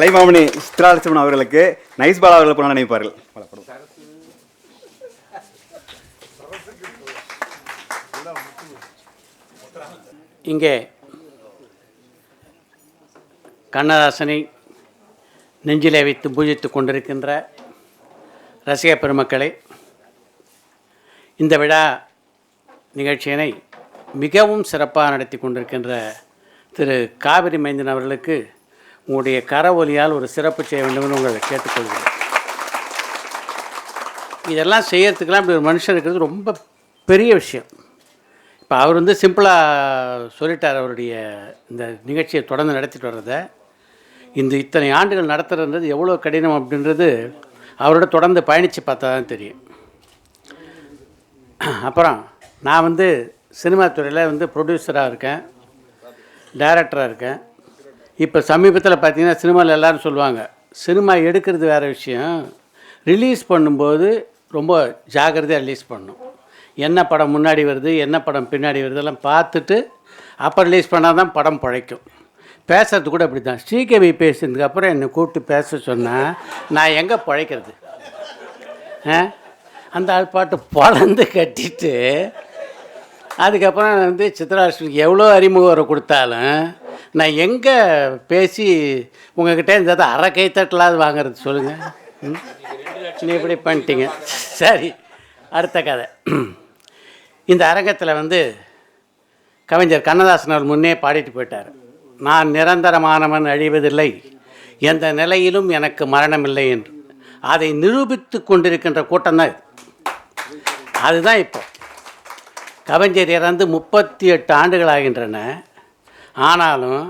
கலைமாமணி சித்ராலட்சுமன் அவர்களுக்கு நைஸ் பாலா அவர்கள் போன நினைப்பார்கள் வணக்கம். இங்கே கண்ணதாசனை நெஞ்சிலே வைத்து பூஜித்து கொண்டிருக்கின்ற ரசிக பெருமக்களை இந்த விழா நிகழ்ச்சியினை மிகவும் சிறப்பாக நடத்தி கொண்டிருக்கின்ற திரு காவிரி மைந்தன் அவர்களுக்கு உங்களுடைய கர ஒலியால் ஒரு சிறப்பு செய்ய வேண்டும்னு உங்களை கேட்டுக்கொள்கிறேன். இதெல்லாம் செய்யறதுக்கெல்லாம் இப்படி ஒரு மனுஷன் இருக்கிறது ரொம்ப பெரிய விஷயம். இப்போ அவர் வந்து சிம்பிளாக சொல்லிட்டார் அவருடைய இந்த நிகழ்ச்சியை தொடர்ந்து நடத்திட்டு வர்றதை. இந்த இத்தனை ஆண்டுகள் நடத்துறது எவ்வளோ கடினம் அப்படின்றது அவரோட தொடர்ந்து பயணித்து பார்த்தா தான் தெரியும். அப்புறம் நான் வந்து சினிமா துறையில் வந்து ப்ரொடியூசராக இருக்கேன் டைரக்டராக இருக்கேன். இப்போ சமீபத்தில் பார்த்தீங்கன்னா சினிமாவில் எல்லாரும் சொல்லுவாங்க சினிமா எடுக்கிறது வேறு விஷயம். ரிலீஸ் பண்ணும்போது ரொம்ப ஜாக்கிரதையாக ரிலீஸ் பண்ணணும் என்ன படம் முன்னாடி வருது என்ன படம் பின்னாடி வருது எல்லாம் பார்த்துட்டு அப்போ ரிலீஸ் பண்ணால் தான் படம் பிழைக்கும். பேசுறது கூட அப்படி தான் ஸ்ரீகவி பேசினதுக்கப்புறம் என்னை கூப்பிட்டு பேச சொன்னால் நான் எங்கே பிழைக்கிறது? அந்த ஆள் பாட்டு பொழந்து கட்டிட்டு அதுக்கப்புறம் வந்து சித்ராஷ்டிரிக்கு எவ்வளோ அறிமுகம் கொடுத்தாலும் நான் எங்கே பேசி உங்ககிட்ட இந்த அரை கைத்தட்டலாவது வாங்குறது சொல்லுங்கள் ம்? நீ இப்படி பண்ணிட்டீங்க. சரி அடுத்த கதை. இந்த அரங்கத்தில் வந்து கவிஞர் கண்ணதாசன் அவர் முன்னே பாடிட்டு போயிட்டார். நான் நிரந்தரமானவன் அழிவதில்லை. எந்த நிலையிலும் எனக்கு மரணமில்லை என்று. அதை நிரூபித்து கொண்டிருக்கின்ற கூட்டம் தான் இது. அதுதான் இப்போ. கவிஞர் இறந்து முப்பத்தி எட்டு ஆண்டுகள் ஆகின்றன. ஆனாலும்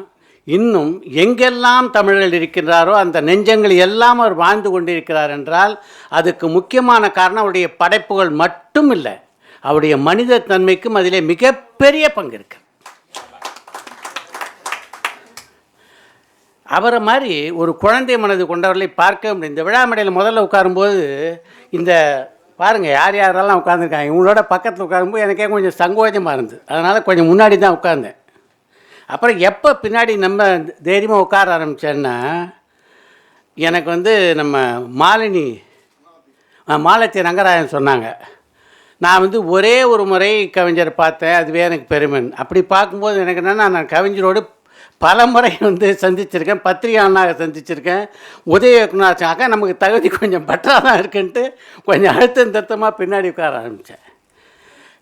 இன்னும் எங்கெல்லாம் தமிழர்கள் இருக்கின்றாரோ அந்த நெஞ்சங்கள் எல்லாம் அவர் வாழ்ந்து கொண்டிருக்கிறார் என்றால் அதுக்கு முக்கியமான காரணம் அவருடைய படைப்புகள் மட்டும் இல்லை அவருடைய மனித தன்மைக்கும் அதிலே மிகப்பெரிய பங்கு இருக்கு அவரை மாதிரி ஒரு குழந்தை மனது கொண்டவர்களை பார்க்க முடியும். இந்த விழாமடையில் முதல்ல உட்காரும்போது இந்த பாருங்கள் யார் யாரெல்லாம் உட்காந்துருக்காங்க இவங்களோட பக்கத்தில் உட்காரும்போது எனக்கே கொஞ்சம் சங்கோஜமாக இருந்தது. அதனால் கொஞ்சம் முன்னாடி தான் உட்காந்தேன் அப்புறம் எப்போ பின்னாடி நம்ம தைரியமாக உட்கார ஆரம்பித்தேன்னா எனக்கு வந்து நம்ம மாலினி மாலத்தி ரங்கராயன் சொன்னாங்க. நான் வந்து ஒரே ஒரு முறை கவிஞரை பார்த்தேன் அதுவே எனக்கு பெருமன் அப்படி பார்க்கும்போது எனக்கு என்னென்னா நான் கவிஞரோடு பல முறை வந்து சந்திச்சிருக்கேன் பத்திரிகை அண்ணாவை சந்திச்சிருக்கேன் உதய இயக்குனர் நமக்கு தகுதி கொஞ்சம் பற்றாதான் தான் இருக்குன்ட்டு கொஞ்சம் அழுத்தம் திருத்தமாக பின்னாடி உட்கார ஆரம்பித்தேன்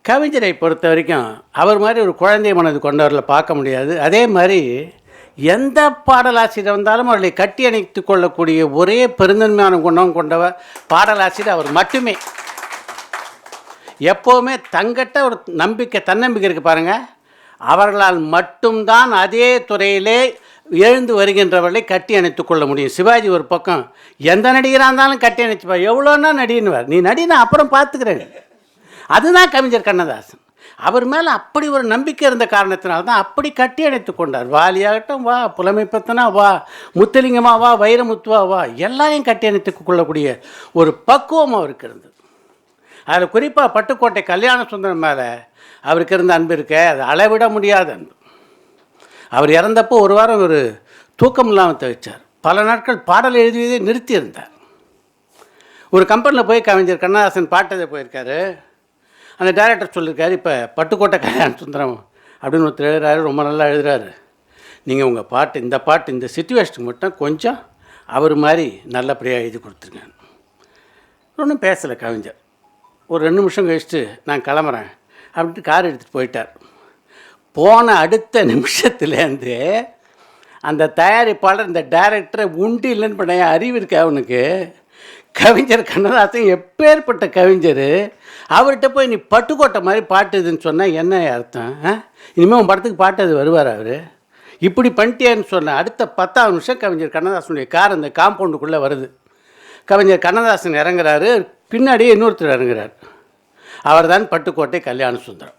கவிஞரை பொறுத்த வரைக்கும் அவர் மாதிரி ஒரு குழந்தை மனது கொண்டவர்களை பார்க்க முடியாது. அதே மாதிரி எந்த பாடலாசிரியர் வந்தாலும் அவர்களை கட்டி அணைத்து கொள்ளக்கூடிய ஒரே பெருந்தன்மையான குணம் கொண்டவர் பாடலாசிரியர் அவர் மட்டுமே. எப்போவுமே தங்கிட்ட ஒரு நம்பிக்கை தன்னம்பிக்கை இருக்குது பாருங்கள் அவர்களால் மட்டும்தான் அதே துறையிலே எழுந்து வருகின்றவர்களை கட்டி அணைத்து கொள்ள முடியும். சிவாஜி ஒரு பக்கம் எந்த நடிகராக இருந்தாலும் கட்டி அணைச்சுப்பா எவ்வளோன்னா நடிகனுவார் நீ நடினா அப்புறம் பார்த்துக்கிறேன். அதுதான் கவிஞர் கண்ணதாசன். அவர் மேலே அப்படி ஒரு நம்பிக்கை இருந்த காரணத்தினால்தான் அப்படி கட்டி அணைத்து கொண்டார். வாலியாகட்டும் வா புலமைப்பத்தனா வா முத்தலிங்கமா வா வைரமுத்துவா வா எல்லாரையும் கட்டி அணைத்து கொள்ளக்கூடிய ஒரு பக்குவம் அவருக்கு இருந்தது. அதில் குறிப்பாக பட்டுக்கோட்டை கல்யாண சுந்தரம் மேலே அவருக்கு இருந்த அன்பு இருக்க அது அளவிட முடியாத அன்பு. அவர் இறந்தப்போ ஒரு வாரம் ஒரு தூக்கம் இல்லாமல் தவிச்சார். பல நாட்கள் பாடல் எழுதியதே நிறுத்தியிருந்தார். ஒரு கம்பெனியில் போய் கவிஞர் கண்ணதாசன் பாட்டதை போயிருக்காரு. அந்த டேரக்டர் சொல்லியிருக்காரு இப்போ பட்டுக்கோட்டை கல்யாண சுந்தரம் அப்படின்னு ஒருத்தர் எழுதுறாரு ரொம்ப நல்லா எழுதுறாரு. நீங்கள் உங்கள் பாட்டு இந்த பாட்டு இந்த சுச்சுவேஷனுக்கு மட்டும் கொஞ்சம் அவர் மாதிரி நல்லபடியாக எழுதி கொடுத்துருங்க. ஒன்றும் பேசலை கவிஞர். ஒரு ரெண்டு நிமிஷம் கழிச்சுட்டு நான் கிளம்புறேன் அப்படின்ட்டு கார் எடுத்துகிட்டு போயிட்டார். போன அடுத்த நிமிஷத்துலேருந்து அந்த தயாரிப்பாளர் இந்த டைரக்டரை உண்டு இல்லைன்னு பண்ண அறிவு இருக்கா அவனுக்கு? கவிஞர் கண்ணதாசன் எப்பேற்பட்ட கவிஞர் அவர்கிட்ட போய் நீ பட்டுக்கோட்டை மாதிரி பாட்டு இதுன்னு சொன்னால் என்ன அர்த்தம்? இனிமேல் உன் படத்துக்கு பாட்டு அது வருவார் அவர்? இப்படி பண்ணிட்டேன்னு சொன்னேன் அடுத்த பத்தாவது நிமிஷம் கவிஞர் கண்ணதாசனுடைய கார் அந்த காம்பவுண்டுக்குள்ளே வருது. கவிஞர் கண்ணதாசன் இறங்குறாரு பின்னாடியே இன்னொருத்தர் இறங்குறார். அவர்தான் பட்டுக்கோட்டை கல்யாண சுந்தரம்.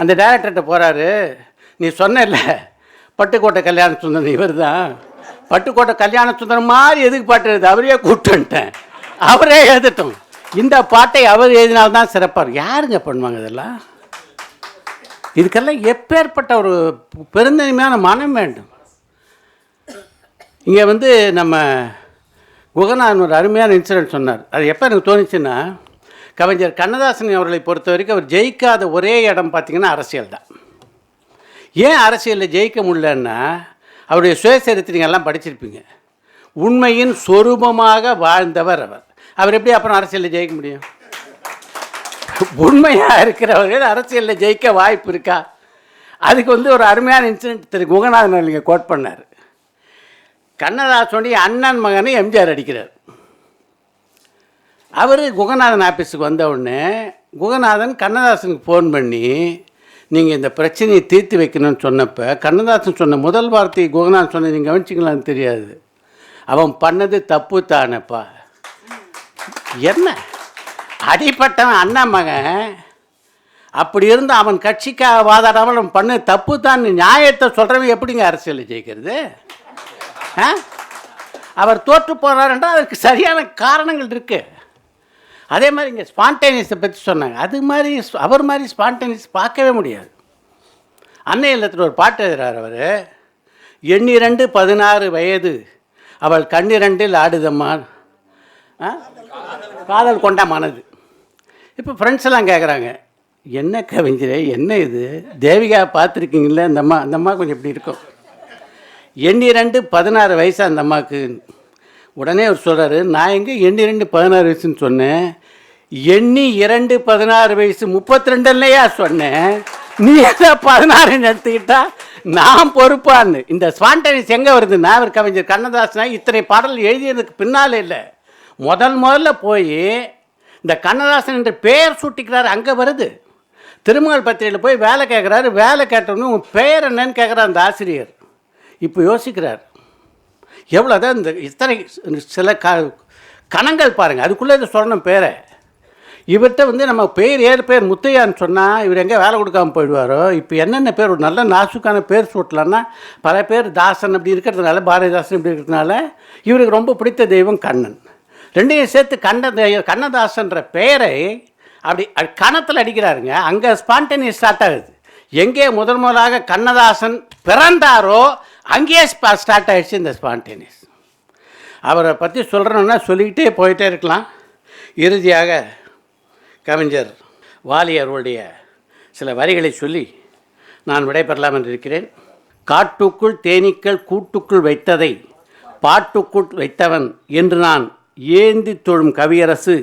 அந்த டேரக்டர்கிட்ட போகிறாரு நீ சொன்னல பட்டுக்கோட்டை கல்யாண சுந்தரம் இவர் தான் பட்டுக்கோட்டை கல்யாண சுந்தரம் மாதிரி எதுக்கு பாட்டு எழுது? அவரையே கூப்பிட்டு வந்துட்டேன். அவரே எழுதட்டும். இந்த பாட்டை அவர் எழுதினால்தான் சிறப்பாக யாருங்க பண்ணுவாங்க இதெல்லாம்? இதுக்கெல்லாம் எப்பேற்பட்ட ஒரு பெருந்தனிமையான மனம் வேண்டும். இங்கே வந்து நம்ம குகநாதன் ஒரு அருமையான இன்சிடென்ட் சொன்னார். அது எப்போ எனக்கு தோணுச்சுன்னா கவிஞர் கண்ணதாசன் அவர்களை பொறுத்த வரைக்கும் அவர் ஜெயிக்காத ஒரே இடம் பார்த்திங்கன்னா அரசியல் தான். ஏன் அரசியலில் ஜெயிக்க முடியலன்னா அவருடைய சுயசரித்தை நீங்கள் எல்லாம் படிச்சிருப்பீங்க. உண்மையின் சொரூபமாக வாழ்ந்தவர் அவர். அவர் எப்படி அப்புறம் அரசியலில் ஜெயிக்க முடியும்? உண்மையாக இருக்கிறவர்கள் அரசியலில் ஜெயிக்க வாய்ப்பு இருக்கா? அதுக்கு வந்து ஒரு அருமையான இன்சிடென்ட் திரு குகநாதன் நீங்கள் கோட் பண்ணார். கண்ணதாசனுடைய அண்ணன் மகனை எம்ஜிஆர் அடிக்கிறார். அவர் குகநாதன் ஆஃபீஸுக்கு வந்த உடனே குகநாதன் கண்ணதாசனுக்கு ஃபோன் பண்ணி நீங்கள் இந்த பிரச்சனையை தீர்த்து வைக்கணும்னு சொன்னப்போ கண்ணதாசன் சொன்ன முதல் வார்த்தை குகநாதன் சொன்ன நீங்கள் கவனிச்சிங்களான்னு தெரியாது. அவன் பண்ணது தப்பு தானேப்பா. என்ன? அடிப்பட்டவன் அண்ணா மகன். அப்படி இருந்து அவன் கட்சிக்காக வாதாடாமல் அவன் பண்ண தப்பு தான் நியாயத்தை சொல்கிறவன் எப்படிங்க அரசியலில் ஜெயிக்கிறது? ஆ? அவர் தோற்று போனாருன்றா அதுக்கு சரியான காரணங்கள் இருக்குது அதே மாதிரி இங்கே ஸ்பான்டேனியஸை பற்றி சொன்னாங்க. அது மாதிரி அவர் மாதிரி ஸ்பான்டேனியஸ் பார்க்கவே முடியாது. அன்னை இல்லத்தில் ஒரு பாட்டு எழுதுறார் அவர். எண்ணிரண்டு பதினாறு வயது அவள் கண்ணிரண்டில் ஆடுதம்மா. காதல் கொண்டா மனது. இப்போ ஃப்ரெண்ட்ஸ் எல்லாம் கேட்குறாங்க என்ன கவிஞரே என்ன இது? தேவிகா பார்த்துருக்கீங்களே அந்த அம்மா அந்த அம்மா கொஞ்சம் இப்படி இருக்கும். எண்ணி ரெண்டு பதினாறு வயசு அந்த அம்மாவுக்கு உடனே அவர் சொல்கிறாரு நான் எங்கே எண்ணி ரெண்டு பதினாறு வயசுன்னு சொன்னேன். எண்ணி இரண்டு பதினாறு வயசு முப்பத்தி ரெண்டுலையா சொன்னேன். நீ ஏதோ பதினாறுன்னு எடுத்துக்கிட்டா நான் பொறுப்பான்னு. இந்த ஸ்பான்டனிஸ் எங்கே வருதுன்னா அவர் கவிஞர் கண்ணதாசனா இத்தனை பாடல் எழுதியதுக்கு பின்னால் இல்லை. முதல் முதல்ல போய் இந்த கண்ணதாசன் என்ற பெயர் சூட்டிக்கிறார் அங்கே வருது. திருமகள் பத்திரிகையில் போய் வேலை கேட்குறாரு வேலை கேட்டோன்னு உங்கள் பெயர் என்னன்னு கேட்குறார் அந்த ஆசிரியர். இப்போ யோசிக்கிறார் எவ்வளோதான் இந்த இத்தனை சில க கணங்கள் பாருங்கள் அதுக்குள்ளே இதை சொல்லணும் பேரை. இவர்கிட்ட வந்து நம்ம பேர் ஏழு பேர் முத்தையான்னு சொன்னால் இவர் எங்கே வேலை கொடுக்காம போயிடுவாரோ? இப்போ என்னென்ன பேர் ஒரு நல்ல நாசுக்கான பேர் சூட்டலான்னா பல பேர் தாசன் அப்படி இருக்கிறதுனால பாரதிதாசன் இப்படி இருக்கிறதுனால இவருக்கு ரொம்ப பிடித்த தெய்வம் கண்ணன். ரெண்டையும் சேர்த்து கண்ண தெய்வ- கண்ணதாசன்ற பெயரை அப்படி கணத்தில் அடிக்கிறாருங்க. அங்கே ஸ்பான்டேனியஸ் ஸ்டார்ட் ஆகுது. எங்கே முதல் முதலாக கண்ணதாசன் பிறந்தாரோ அங்கேயே ஸ்பா ஸ்டார்ட் ஆகிடுச்சு இந்த ஸ்பான்டேனியஸ் அவரை பற்றி சொல்கிறோன்னா சொல்லிக்கிட்டே போயிட்டே இருக்கலாம். இறுதியாக கவிஞர் வாலியருடைய சில வரிகளை சொல்லி நான் விடைபெறலாம் என்று இருக்கிறேன். காட்டுக்குள் தேனீக்கள் கூட்டுக்குள் வைத்ததை பாட்டுக்குள் வைத்தவன் என்று நான் ஏந்தி தொழும் கவியரசு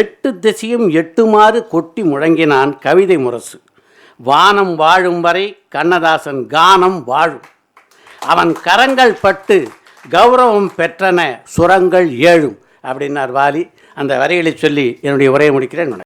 எட்டு திசையும் எட்டுமாறு கொட்டி முழங்கினான் கவிதை முரசு. வானம் வாழும் வரை கண்ணதாசன் கானம் வாழும். அவன் கரங்கள் பட்டு கௌரவம் பெற்றன சுரங்கள் ஏழும். அப்படின்னார் வாலி. அந்த வரிகளை சொல்லி என்னுடைய உரையை முடிக்கிறேன்.